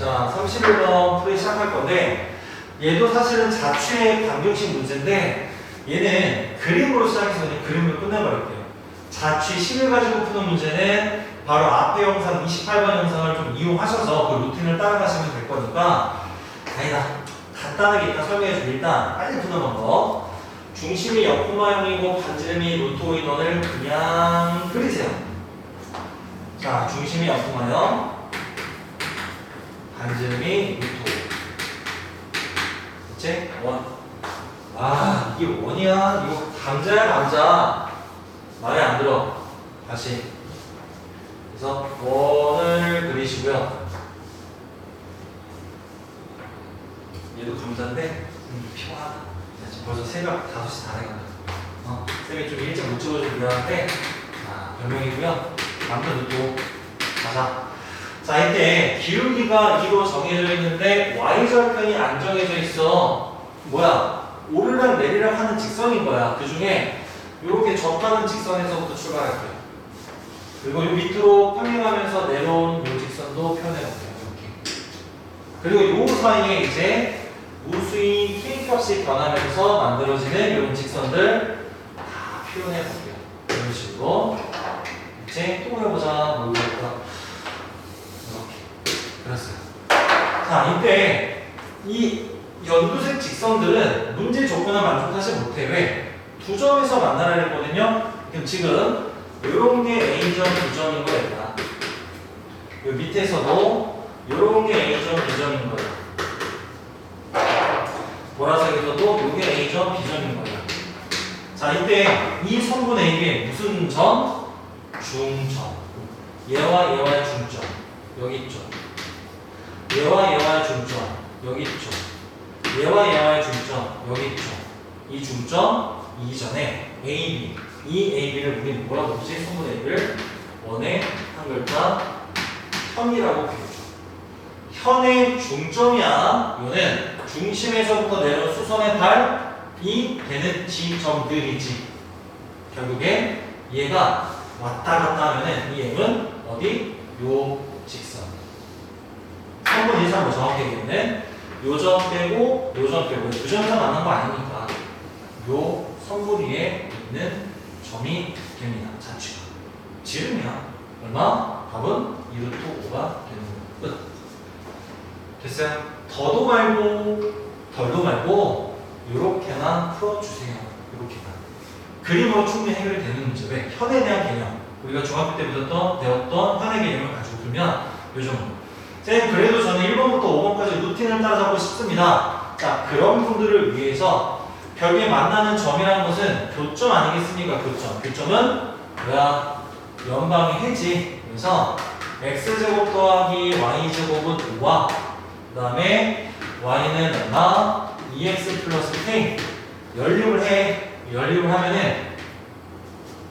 자, 31번 풀이 시작할 건데 얘도 사실은 자취의 방정식 문제인데 얘는 그림으로 시작해서 그냥 그림으로 끝내버릴게요. 자취 10을 가지고 푸는 문제는 바로 앞에 영상 28번 영상을 좀 이용하셔서 그 루틴을 따라가시면 될 거니까 아니다. 간단하게 일단 설명해주고 일단 빨리 푸는 방법. 중심이 역분마형이고 반지름이 루트 5 인원을 그냥 그리세요. 자, 중심이 역분마형. 반지름이 루트 5. 그치? 원. 아, 이게 원이야? 이거 감자야, 감자. 말이 안 들어. 다시. 그래서 원을 그리시고요. 얘도 감자인데 음, 피곤하다. 야, 지금 벌써 새벽 5시 다 돼간다. 어, 쌤이 좀 일찍 못 찍어줘서 미안한데 아, 별명이고요. 남편도 또 가자. 자, 이때 기울기가 2로 정해져 있는데 y절편이 안 정해져 있어. 뭐야? 오르락 내리락 하는 직선인 거야. 그 중에 이렇게 접하는 직선에서부터 출발할게요. 그리고 이 밑으로 평행하면서 내려온 이 직선도 표현해볼게요. 그리고 이 사이에 이제 우수인 K값이 변하면서 만들어지는 이런 직선들 다 표현해볼게요. 이런 식으로. 이제 또 해보자. 뭘 해볼까? 이렇게. 그랬어요. 자, 이때 이 연두색 직선들은 문제 조건을 만족하지 못해. 왜? 두 점에서 만나라 했거든요. 그럼 지금 이런 게 A점, B점인 거예요. 이 밑에서도 이런 게 A점, B점인 거예요. 보라색에서도 이게 A점, B점인 거예요. 자, 이때 이 선분 A의 무슨 점? 중점. 얘와 얘와의 중점. 여기 있죠. 얘와 중점. 여기 있죠. 얘와 얘와의 중점. 여기 있죠. 이 중점 이전에 AB. 이 AB를 우리 뭐라고 부르지? 선분 AB를 원의 한 글자 현이라고 부르죠. 현의 중점이야. 이거는 중심에서부터 내려온 수선의 발이 되는 지점들이지. 결국에 얘가 왔다 갔다 하면은 이 M은 어디? 요. 3분 이상 뭐 정확히 얘기하면 요점 빼고 요점 빼고 두 점에서 만난 거 아니니까 요 선분 위에 있는 점이 됩니다. 자취가. 지름이야. 얼마? 답은 2루트 5가 되는 거. 끝. 됐어요? 더도 말고 덜도 말고 요렇게만 풀어주세요. 요렇게만. 그림으로 충분히 해결이 되는 문제. 왜? 현에 대한 개념. 우리가 중학교 때 배웠던, 현의 개념을 가지고 풀면 요 정도. 쌤, 그래도 저는 1번부터 5번까지 루틴을 따라잡고 싶습니다. 자, 그런 분들을 위해서 벽에 만나는 점이라는 것은 교점 아니겠습니까? 교점. 교점은 뭐야? 연방의 해지. 그래서 x제곱 더하기 y제곱은 5와 그 다음에 y는 얼마? 2x 플러스 k 연립을 해. 연립을 하면은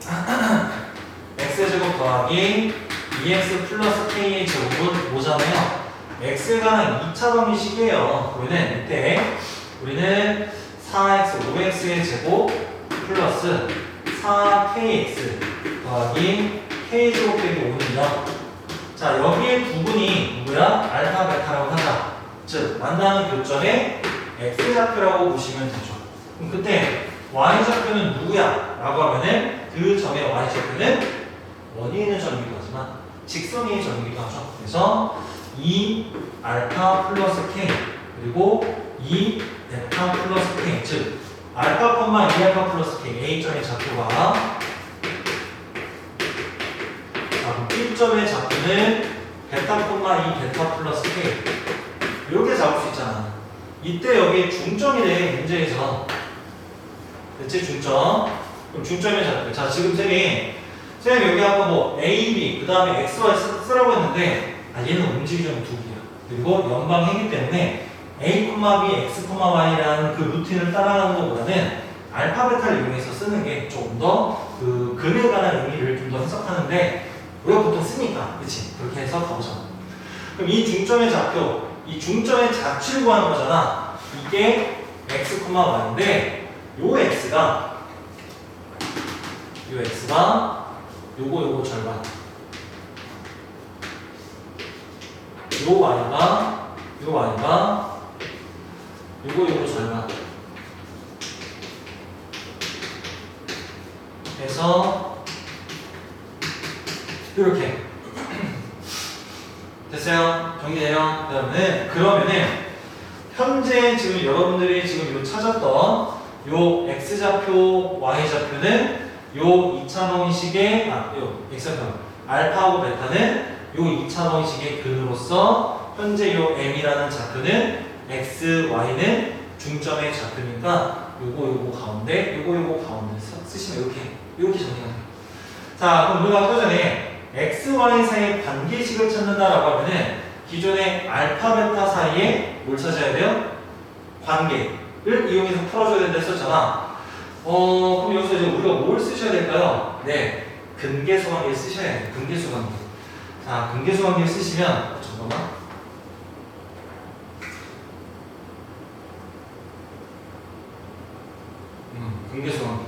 x제곱 더하기 2x 플러스 k의 제곱은 5잖아요. x가 2차 방정식이에요. 우리는 이때 우리는 4x, 5x의 제곱 플러스 4kx 더하기 k제곱 빼기 5는요. 자, 여기에 두 분이 누구야? 알파, 베타라고 하자. 즉, 만나는 교점에 x좌표라고 보시면 되죠. 그럼 그때 y좌표는 누구야? 라고 하면은 그 점의 y좌표는 원이 있는 점이기도 하지만 직선의 점이기도 하죠. 그래서 2 알파 플러스 k 그리고 2 베타 플러스 k 즉 알파, 2 알파 플러스 k a점의 좌표가 자, B점의 좌표는 베타, 2 베타 플러스 k 이렇게 잡을 수 있잖아. 이때 여기 중점이래 문제에서 대체 중점 그럼 중점의 좌표 자 지금 쌤이 쌤 여기 아까 뭐 A, B 그 다음에 X, Y 쓰, 쓰라고 했는데 아 얘는 움직이 점이 두 개야. 그리고 연방이기 때문에 A, B, X, Y라는 그 루틴을 따라가는 것보다는 알파베타를 이용해서 쓰는 게 좀 더 그 근에 관한 의미를 좀 더 해석하는데 우리가 보통 쓰니까. 그치? 그렇게 해서 가보자 그럼 이 중점의 좌표 이 중점의 좌치를 구하는 거잖아. 이게 X, Y인데 요 X가 요 X가 요거 요거 절반 요 y가 요 y가 요거 요거 절반 해서 이렇게 됐어요? 정리돼요? 그러면은 그러면은 현재 지금 여러분들이 지금 요 찾았던 요 x좌표, y좌표는 요 2차 방식의 아, 요 x좌표 알파하고 베타는 요 2차 방식의 근으로서 현재 요 m이라는 좌표는 x, y는 중점의 좌표니까 요거 요거 가운데 요거 요거 가운데 써- 쓰시면 이렇게 이렇게 정리가 돼요. 자 그럼 우리가 아까 전에 x, y 사이의 관계식을 찾는다라고 하면은 기존의 알파, 베타 사이에 뭘 찾아야 돼요? 관계를 이용해서 풀어줘야 된다 했었잖아. 어, 그럼 여기서 이제 우리가 뭘 쓰셔야 될까요? 네, 근계수 관계 쓰셔야 돼요. 근계수 관계. 자, 근계수 관계 쓰시면 어, 잠깐만. 음, 근계수 관계.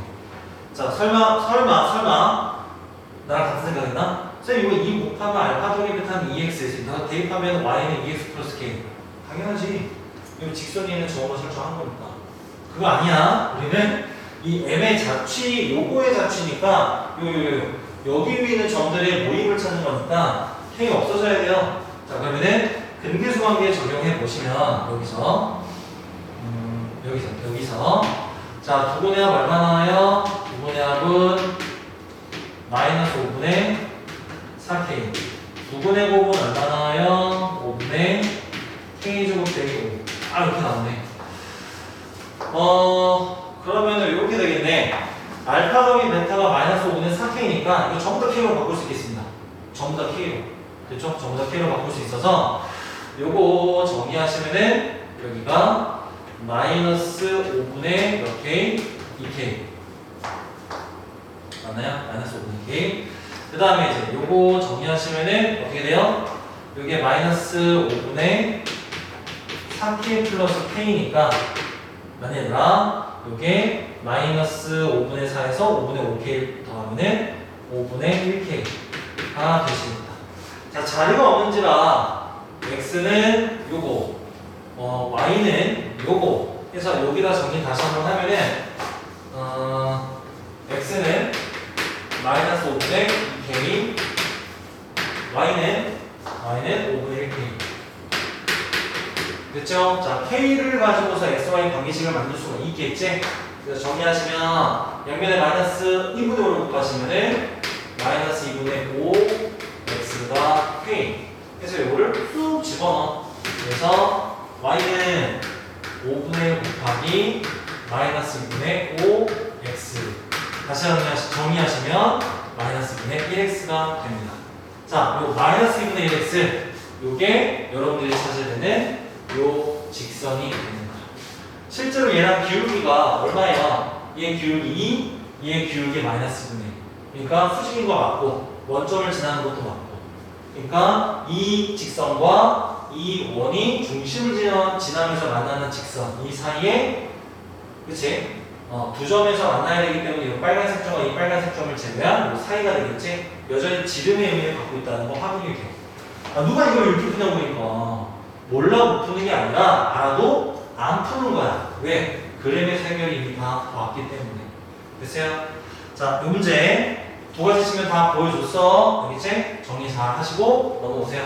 자, 설마, 설마, 설마 나랑 같은 생각했나? 쌤 이거 2 곱하면 알파 베타는 2x 너 대입하면 y는 2x 플러스 k 당연하지 이거 직선에는 저거 설정한 거니까 그거 아니야 우리는 이 m의 자취 요거의 자취니까 요, 요, 요 여기 위에 있는 점들의 모임을 찾는 거니까 k 없어져야 돼요 자 그러면은 근계수 관계 적용해 보시면 여기서 음, 여기서 여기서 자 두분의 합 얼마 나와요? 두분의 합은 마이너스 5분의 4k 9분의 곱은 얼마 나와요? 5분의 k제곱 빼기 5. 아 이렇게 나오네. 어 되겠네. 알파 더하기 베타가 마이너스 5분의 4k니까 이거 전부 다 k로 바꿀 수 있겠습니다. 전부 다 k로. 됐죠? 전부 다 k로 바꿀 수 있어서 요거 정리하시면은 여기가 마이너스 5분의 몇 k? 2k. 맞나요? 마이너스 5분의 k. 그 다음에 이제 요거 정리하시면은 어떻게 돼요? 요게 마이너스 5분의 3k 플러스 k니까 만약에 요게 마이너스 5분의 4에서 5분의 5k 더하면은 5분의 1k가 되십니다. 자 자리가 없는지라 x는 요거 어, y는 요거 해서 여기다 정리 다시 한번 하면은 어, x는 마이너스 5분의 2k y는 y는 5분의 1k 됐죠? 자 k를 가지고서 x, y 관계식을 만들 수가 있겠지? 그래서 정리하시면 양면에 마이너스 2분의 5를 곱하시면은 마이너스 2분의 5 x가 k 그래서 이거를 쑥 집어넣어 그래서 y는 5분의 곱하기 마이너스 2분의 5 x 다시 정리하시- 정리하시면 마이너스 2분의 1x가 됩니다. 자, 요 마이너스 2분의 1x 요게 여러분들이 찾아야 되는 요 직선이 거죠. 실제로 얘랑 기울기가 얼마예요? 얘 기울기 2, 얘 기울기 마이너스 2분의 1. 그러니까 수직인 거 맞고 원점을 지나는 것도 맞고. 그러니까 이 직선과 이 원이 중심을 지나- 지나면서 만나는 직선 이 사이에 그치? 어, 두 점에서 만나야 되기 때문에 이 빨간색 점과 이 빨간색 점을 제외한 이 사이가 되겠지? 여전히 지름의 의미를 갖고 있다는 거 확인이 돼. 아, 누가 이걸 이렇게 푸냐고 그러니까. 몰라 못 푸는 게 아니라 알아도 안 푸는 거야. 왜? 그림의 해결이 이미 다 왔기 때문에. 됐어요? 자, 이 문제 두 가지 치면 다 보여줬어. 알겠지? 정리 잘 하시고 넘어오세요.